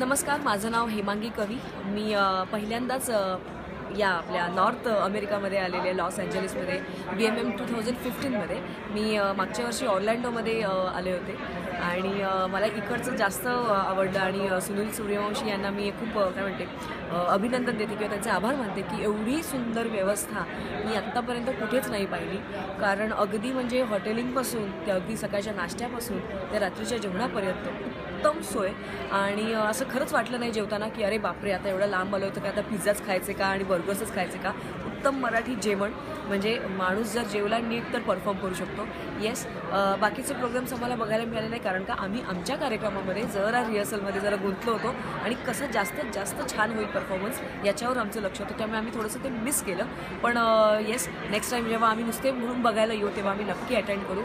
नमस्कार माझं नाव हेमांगी कवी. मी पहिल्यांदाच या आपल्या नॉर्थ अमेरिकामध्ये आलेले लॉस एंजलिसमध्ये B M M two thousand फिफ्टीनमध्ये मी मागच्या वर्षी ऑर्लँडोमध्ये आले होते. आणि मला इकडचं जास्त आवडलं आणि सुनील सूर्यवंशी यांना मी खूप काय म्हणते अभिनंदन देते किंवा त्यांचे आभार मानते की एवढी सुंदर व्यवस्था मी आत्तापर्यंत कुठेच नाही पाहिली. कारण अगदी म्हणजे हॉटेलिंगपासून ते अगदी सकाळच्या नाश्त्यापासून ते रात्रीच्या जेवणापर्यंत उत्तम सोय. आणि असं खरंच वाटलं नाही जेवताना की अरे बापरे आता एवढं लांब आलो होतं का आता पिझ्झाच खायचे का आणि बर्गर्सच खायचे का? उत्तम मराठी जेवण. म्हणजे माणूस जर जेवला नीट तर परफॉर्म करू शकतो. येस बाकीचे प्रोग्राम्स आम्हाला बघायला मिळाले नाही कारण का आम्ही आमच्या कार्यक्रमामध्ये जरा रिहर्सलमध्ये जरा गुंतलो होतो आणि कसं जास्तीत जास्त छान होईल परफॉर्मन्स याच्यावर आमचं लक्ष होतं. त्यामुळे आम्ही थोडंसं ते मिस केलं. पण येस नेक्स्ट टाईम जेव्हा आम्ही नुसते म्हणून बघायला येऊ तेव्हा आम्ही नक्की अटेंड करू.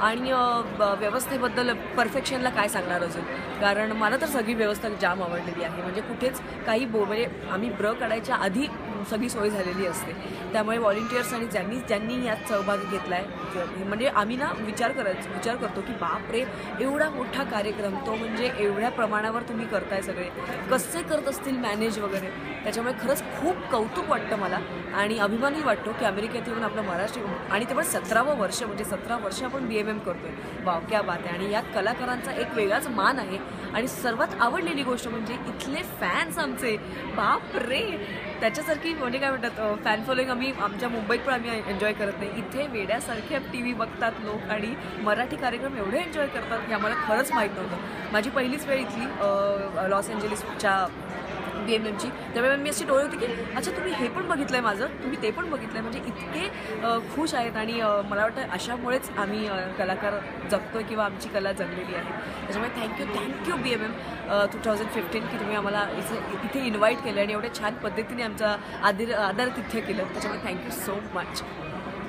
आणि ब- व्यवस्थेबद्दल परफेक्शनला काय सांगणार अजून? कारण मला तर सगळी व्यवस्था जाम आवडलेली आहे. म्हणजे कुठेच काही बो म्हणजे आम्ही ब्र काढायच्या आधी सगळी सोय झालेली असते. त्यामुळे व्हॉलेंटियर्स आणि ज्यांनी ज्यांनी यात सहभाग घेतला आहे म्हणजे आम्ही ना विचार करत विचार करतो की बापरे एवढा मोठा कार्यक्रम तो म्हणजे एवढ्या प्रमाणावर तुम्ही करताय सगळे. कसे करत असतील मॅनेज वगैरे? त्याच्यामुळे खरंच खूप कौतुक वाटतं मला आणि अभिमानही वाटतो की अमेरिकेत येऊन आपलं महाराष्ट्र आणि ते पण सतरावं वर्ष म्हणजे सतरा वर्ष आपण बी एम एम करतोय. वाव क्या बात आहे. आणि यात कलाकारांचा एक वेगळाच मान आहे. आणि सर्वात आवडलेली गोष्ट म्हणजे इथले फॅन्स आमचे. बाप रे! त्याच्यासारखी की म्हणजे काय म्हणतात फॅन फॉलोईंग आम्ही आमच्या मुंबईत पण आम्ही एन्जॉय करत नाही. इथे वेड्यासारखे टी व्ही बघतात लोक आणि मराठी कार्यक्रम एवढे एन्जॉय करतात हे आम्हाला खरंच माहीत नव्हतं. माझी पहिलीच वेळ इथली लॉस एंजलिसच्या बी एम एमची त्यामुळे मी अशी डोळे होते की अच्छा तुम्ही हे पण बघितलं आहे माझं. तुम्ही ते पण बघितलं आहे म्हणजे इतके खुश आहेत आणि मला वाटतं अशामुळेच आम्ही कलाकार जगतोय किंवा आमची कला जगलेली आहे. त्याच्यामुळे thank you thank you B M M two thousand fifteen की तुम्ही आम्हाला इथे इथे इन्व्हाइट केलं आणि एवढ्या छान पद्धतीने आमचा आदर आदर तिथ्य केलं. त्याच्यामुळे थँक्यू सो मच